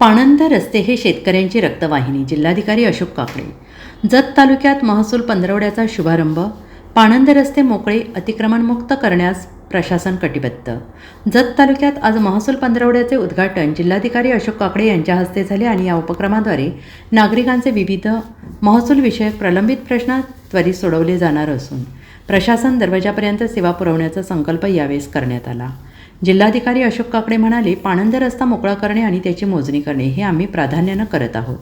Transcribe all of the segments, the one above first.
पाणंद रस्ते हे शेतकऱ्यांची रक्तवाहिनी जिल्हाधिकारी अशोक काकडे. जत तालुक्यात महसूल पंधरवड्याचा शुभारंभ पाणंद रस्ते मोकळे अतिक्रमणमुक्त करण्यास प्रशासन कटिबद्ध. जत तालुक्यात आज महसूल पंधरवड्याचे उद्घाटन जिल्हाधिकारी अशोक काकडे यांच्या हस्ते झाले आणि या उपक्रमाद्वारे नागरिकांचे विविध महसूल विषयक प्रलंबित प्रश्न त्वरित सोडवले जाणार असून प्रशासन दरवाजापर्यंत सेवा पुरवण्याचा संकल्प यावेळेस करण्यात आला. जिल्हाधिकारी अशोक काकडे म्हणाले पाणंद रस्ता मोकळा करणे आणि त्याची मोजणी करणे हे आम्ही प्राधान्यानं करत आहोत.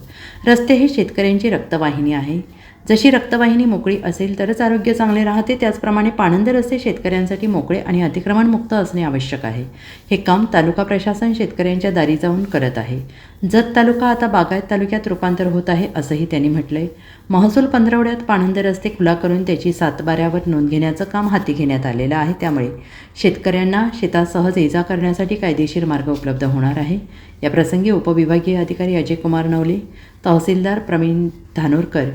रस्ते हे शेतकऱ्यांची रक्तवाहिनी आहे. जशी रक्तवाहिनी मोकळी असेल तरच आरोग्य चांगले राहते. त्याचप्रमाणे पाणंद रस्ते शेतकऱ्यांसाठी मोकळे आणि अतिक्रमणमुक्त असणे आवश्यक आहे. हे काम तालुका प्रशासन शेतकऱ्यांच्या दारी जाऊन करत आहे. जत तालुका आता बागायत तालुक्यात रूपांतर होत आहे असंही त्यांनी म्हटलंय. महसूल पंधरवड्यात पाणंद रस्ते खुला करून त्याची सातबाऱ्यावर नोंद घेण्याचं काम हाती घेण्यात आलेलं आहे. त्यामुळे शेतकऱ्यांना शेतात सहज ये जा करण्यासाठी कायदेशीर मार्ग उपलब्ध होणार आहे. या प्रसंगी उपविभागीय अधिकारी अजय कुमार नवले तहसीलदार प्रवीण धानोरकर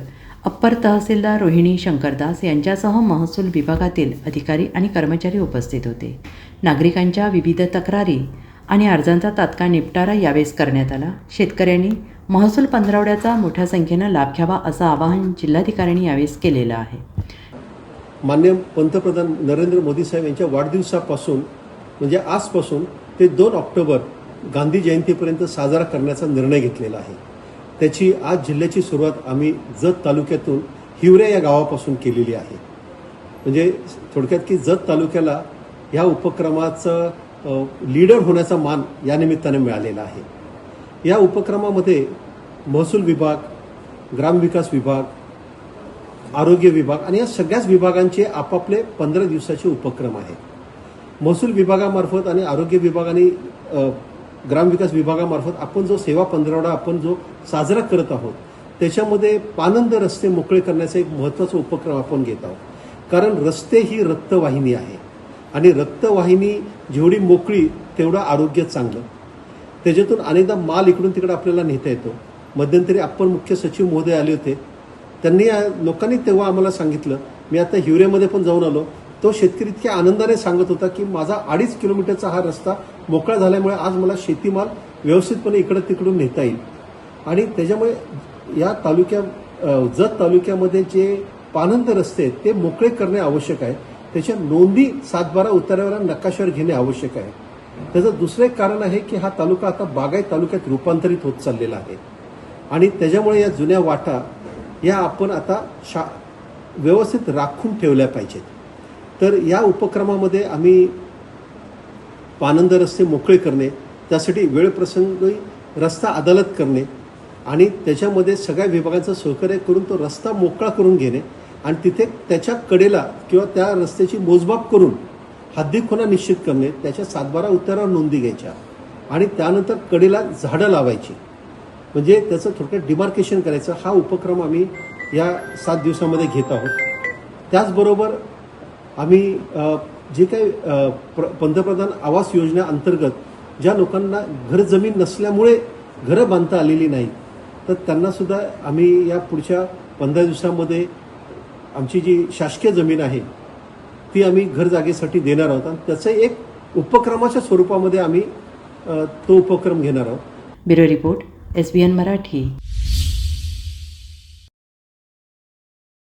अप्पर तहसीलदार रोहिणी शंकरदास यांच्यासह महसूल विभागातील अधिकारी आणि कर्मचारी उपस्थित होते. नागरिकांच्या विविध तक्रारी आणि अर्जांचा तात्काळ निपटारा यावेळेस करण्यात आला. शेतकऱ्यांनी महसूल पंधरवड्याचा मोठ्या संख्येनं लाभ घ्यावा असं आवाहन जिल्हाधिकाऱ्यांनी यावेळेस केलेलं आहे. मान्य पंतप्रधान नरेंद्र मोदी साहेब यांच्या वाढदिवसापासून म्हणजे आजपासून ते दोन ऑक्टोबर गांधी जयंतीपर्यंत साजरा करण्याचा निर्णय घेतलेला आहे. त्याची आज जिल्ह्याची सुरुवात आम्ही जत तालुक्यातून हिवरे या गावापासून केलेली आहे. म्हणजे थोडक्यात की जत तालुक्याला ह्या उपक्रमाचं लीडर होण्याचा मान या निमित्ताने मिळालेला आहे. या उपक्रमामध्ये महसूल विभाग ग्रामविकास विभाग आरोग्य विभाग आणि या सगळ्याच विभागांचे आपापले पंधरा दिवसाचे उपक्रम आहेत. महसूल विभागामार्फत आणि आरोग्य विभागाने ग्रामविकास विभागामार्फत आपण जो सेवा पंधरवडा आपण जो साजरा करत आहोत त्याच्यामध्ये पानंद रस्ते मोकळे करण्याचा एक महत्त्वाचा उपक्रम आपण घेत आहोत. कारण रस्ते ही रक्तवाहिनी आहे. आणि रक्तवाहिनी जेवढी मोकळी तेवढं आरोग्य चांगलं. त्याच्यातून अनेकदा माल इकडून तिकडे आपल्याला नेता येतो. मध्यंतरी आपण मुख्य सचिव महोदय आले होते. त्यांनी लोकांनी तेव्हा आम्हाला सांगितलं मी आता हिवरेमध्ये पण जाऊन आलो. तो शेतकरी इतक्या आनंदाने सांगत होता की माझा अडीच किलोमीटरचा हा रस्ता मोकळा झाल्यामुळे आज मला शेतीमाल व्यवस्थितपणे इकडं तिकडून नेता येईल. आणि त्याच्यामुळे या तालुक्या जत तालुक्यामध्ये जे पानंद रस्ते आहेत ते मोकळे करणे आवश्यक आहे. त्याच्या नोंदी सातबारा उतार्यावर नकाशावर घेणे आवश्यक आहे. त्याचं दुसरं एक कारण आहे की हा तालुका आता बागायत तालुक्यात रूपांतरित होत चाललेला आहे. आणि त्याच्यामुळे या जुन्या वाटा या आपण आता शा व्यवस्थित राखून ठेवल्या पाहिजेत. तर या उपक्रमामध्ये आम्ही पानंद रस्ते मोकळे करणे त्यासाठी वेळप्रसंगी रस्ता अदालत करणे आणि त्याच्यामध्ये सगळ्या विभागांचं सहकार्य करून तो रस्ता मोकळा करून घेणे आणि तिथे त्याच्या कडेला किंवा त्या रस्त्याची मोजमाप करून हद्दीखोना निश्चित करणे त्याच्या सातबारा उत्तरावर नोंदी घ्यायच्या आणि त्यानंतर कडेला झाडं लावायची. म्हणजे त्याचं थोडक्यात डिमार्केशन करायचं. हा उपक्रम आम्ही या सात दिवसामध्ये घेत आहोत. त्याचबरोबर आम्ही जे काही प्र- पंतप्रधान आवास योजना अंतर्गत ज्या लोकांना घर जमीन नसल्यामुळे घरं बांधता आलेली नाही तर त्यांना सुद्धा आम्ही या पुढच्या पंधरा दिवसामध्ये आमची जी शासकीय जमीन आहे ती आम्ही घर जागेसाठी देणार आहोत. आणि त्याचं एक उपक्रमाच्या स्वरूपामध्ये आम्ही तो उपक्रम घेणार आहोत. Bureau report S B N Marathi.